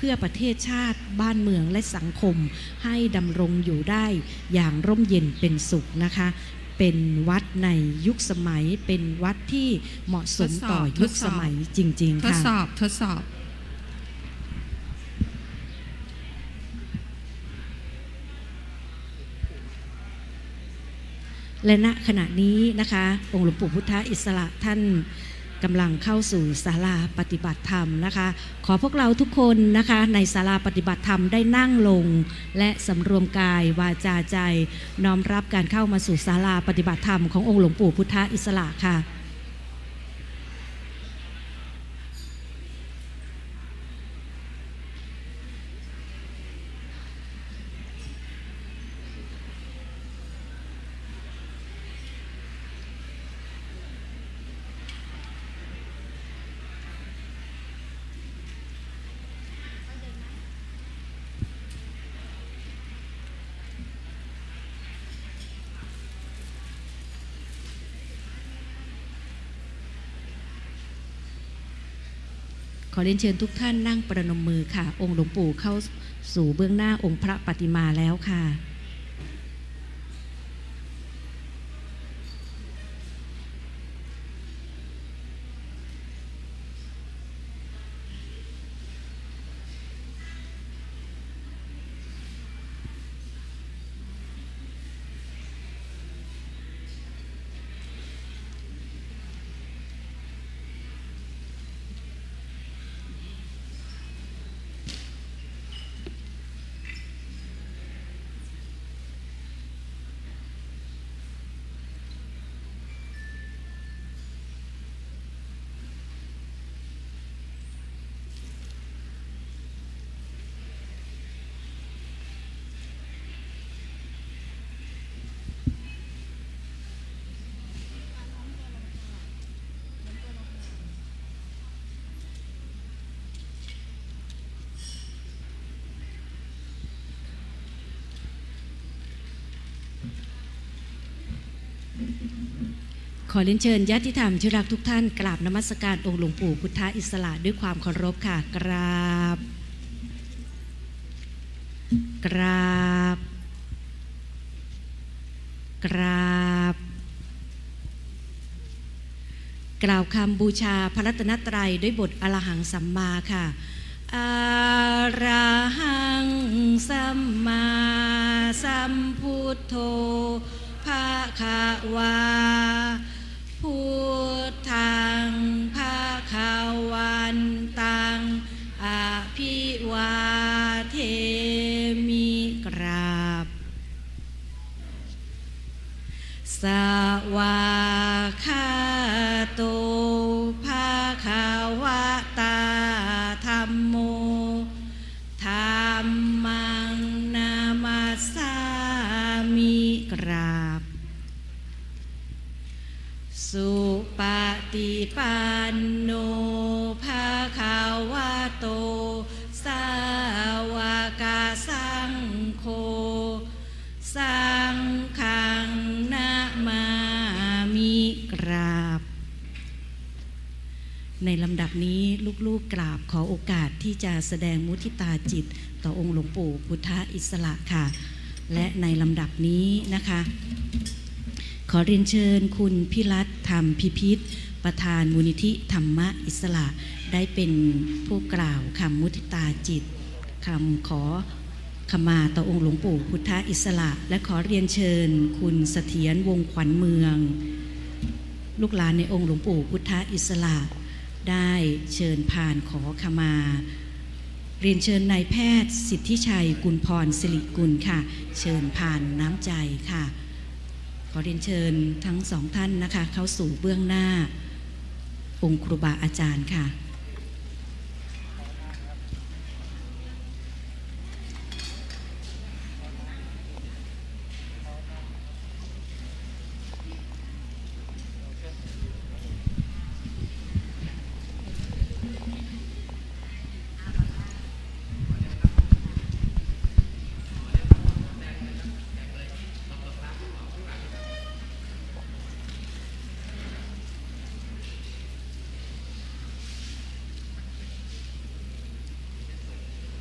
พื่อประเทศชาติ บ้านเมืองและสังคม ให้ดำรงอยู่ได้อย่างร่มเย็นเป็นสุขนะคะ เป็นวัดในยุคสมัย เป็นวัดที่เหมาะสมต่อทดสอบยุคทดสสอบมัยจริงทๆดค่ะสอบทดสอบ และณขณะนี้นะคะ องค์หลวงปู่พุทธอิสระท่าน กำลังเข้าสู่ศาลาปฏิบัติธรรมนะคะ ขอพวกเราทุกคนนะคะในศาลาปฏิบัติธรรมได้นั่งลง และสำรวมกายวาจาใจ น้อมรับการเข้ามาสู่ศาลาปฏิบัติธรรมขององค์หลวงปู่พุทธอิสระค่ะ เรียนเชิญทุกท่านนั่งประนมมือค่ะ องค์หลวงปู่เข้าสู่เบื้องหน้าองค์พระปฏิมาแล้วค่ะ ขอเรียนเชิญญาติธรรมที่รักทุกท่านกราบนมัสการองค์หลวงปู่พุทธอิสระด้วยความเคารพค่ะ กราบ กราบ กราบ กล่าวคำบูชาพระรัตนตรัยด้วยบทอรหังสัมมาค่ะอรหังสัมมาสัมพุทโธ ภะคะวา พุทธังภะคาวันตังอภิวาเทมิกราบ สวาคา สุปฏิปันโนภาคาวะโต สาวกสังโฆสังขังนามามิกราบ ในลำดับนี้ลูกๆกราบขอโอกาสที่จะแสดงมุทิตาจิต ต่อองค์หลวงปู่พุทธอิสระค่ะ และในลำดับนี้นะคะ ขอเรียนเชิญคุณพิรัตธรรมพิพิธ ประธานมูลนิธิธรรมะอิสระ ได้เป็นผู้กล่าวคำมุทิตาจิตคำขอขมาต่อองค์หลวงปู่พุทธอิสระ และขอเรียนเชิญ คุณเสถียรวงศ์ขวัญเมือง ลูกหลานในองค์หลวงปู่พุทธอิสระ ได้เชิญผ่านขอขมา เรียนเชิญนายแพทย์ สิทธิชัยกุลพรสิริกุลค่ะ เชิญผ่านน้ำใจค่ะ ขอเรียนเชิญทั้งสองท่านนะคะ เข้าสู่เบื้องหน้าองค์ครูบาอาจารย์ค่ะ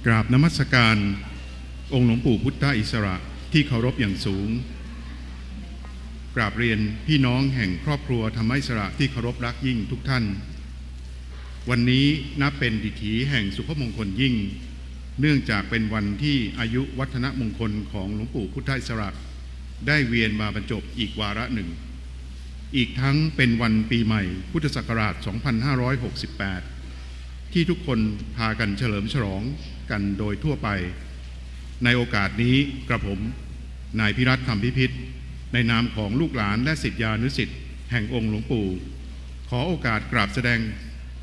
กราบนมัสการองค์หลวงปู่พุทธอิสระที่เคารพอย่างสูง กราบเรียนพี่น้องแห่งครอบครัวธรรมอิสระที่เคารพรักยิ่งทุกท่าน วันนี้นับเป็นดิถีแห่งสุภมงคลยิ่ง เนื่องจากเป็นวันที่อายุวัฒนมงคลของหลวงปู่พุทธอิสระ ได้เวียนมาบรรจบอีกวาระหนึ่ง อีกทั้งเป็นวันปีใหม่พุทธศักราช 2568 ที่ทุกคนพากันเฉลิมฉลองกันโดยทั่วไป ในโอกาสนี้กระผมนายพิรัตน์ธรรมพิพิธในนามของลูกหลานและสิทธิานุสิทธิ์แห่งองค์หลวงปู่ ขอโอกาสกราบแสดง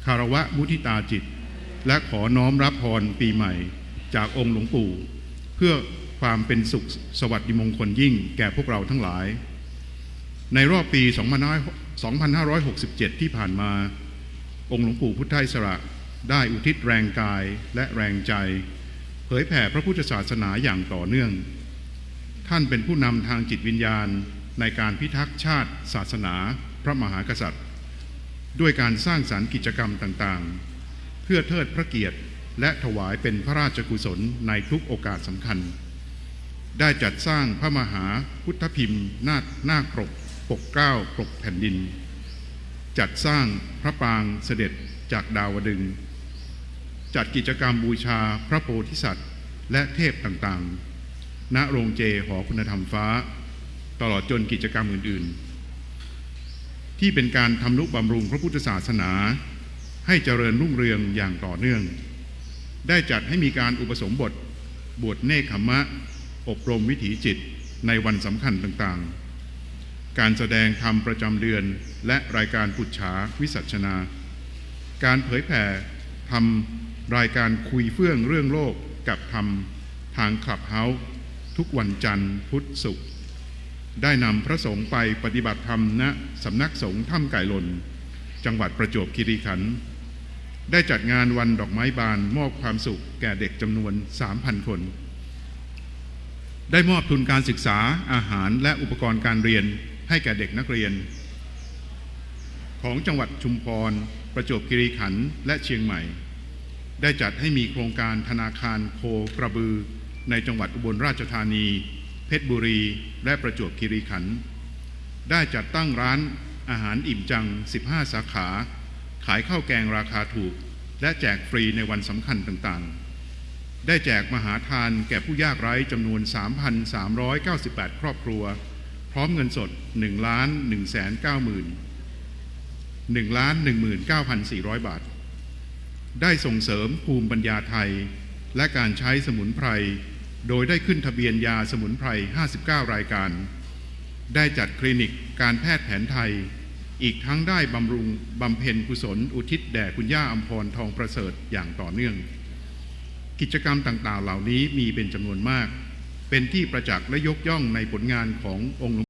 คารวะมุทิตาจิต และขอน้อมรับพรปีใหม่จากองค์หลวงปู่ เพื่อความเป็นสุขสวัสดิมงคลยิ่งแก่พวกเราทั้งหลาย ในรอบปี 2567 ที่ผ่านมา องค์หลวงปู่พุทธอิสระ ได้อุทิศแรงกายและแรงใจ เผยแผ่พระพุทธศาสนาอย่างต่อเนื่อง ท่านเป็นผู้นำทางจิตวิญญาณในการพิทักษ์ชาติ ศาสนา พระมหากษัตริย์ ด้วยการสร้างสารรค์กิจกรรมต่างๆ เพื่อเทิดพระเกียรติและถวายเป็นพระราชกุศลในทุกโอกาสสำคัญ ได้จัดสร้างพระมหาพุทธพิมพ์ นาคนาคปกปกเก้าปกแผ่นดิน จัดสร้างพระปางเสด็จจากดาวดึง จัดกิจกรรมบูชาพระโพธิสัตว์ และเทพต่างๆ ณ โรงเจหอคุณธรรมฟ้า ตลอดจนกิจกรรมอื่นๆ ที่เป็นการทำนุบำรุงพระพุทธศาสนา ให้เจริญรุ่งเรืองอย่างต่อเนื่อง ได้จัดให้มีการอุปสมบท บวชเนคขมะ อบรมวิถีจิตในวันสำคัญต่างๆ การแสดงธรรมประจำเดือนและรายการปุจฉาวิสัชนา การเผยแผ่ทำร รายการคุยเฟื่องเรื่องโลกกับธรรมทางคลับเฮาส์ทุกวันจันทร์พุธศุกร์ได้นำพระสงฆ์ไปปฏิบัติธรรมณสำนักสงฆ์ถ้ำไก่หล่นจังหวัดประจวบคีรีขันธ์ได้จัดงานวันดอกไม้บานมอบความสุขแก่เด็กจำนวน 3,000 คน ได้มอบทุนการศึกษาอาหารและอุปกรณ์การเรียนให้แก่เด็กนักเรียน ของจังหวัดชุมพร ประจวบคีรีขันธ์และเชียงใหม่ ได้จัดให้มีโครงการธนาคารโคกระบือ ในจังหวัดอุบลราชธานี เพชรบุรี และประจวบคีรีขันธ์ได้จัดตั้งร้านอาหารอิ่มจัง 15 สาขา ขายข้าวแกงราคาถูก และแจกฟรีในวันสำคัญต่างๆ ได้แจกมหาทานแก่ผู้ยากไร้จำนวน 3,398 ครอบครัว พร้อมเงินสด 1 ล้าน1แสน9หมื่น1ล้าน19,400 บาท ได้ส่งเสริมภูมิปัญญาไทย และการใช้สมุนไพร โดยได้ขึ้นทะเบียนยาสมุนไพร 59 รายการ ได้จัดคลินิกการแพทย์แผนไทย อีกทั้งได้บำรุงบำเพ็ญกุศล อุทิศแด่คุณย่าอัมพรทองประเสริฐอย่างต่อเนื่อง กิจกรรมต่างๆ เหล่านี้มีเป็นจำนวนมาก เป็นที่ประจักษ์และยกย่องในผลงานขององค์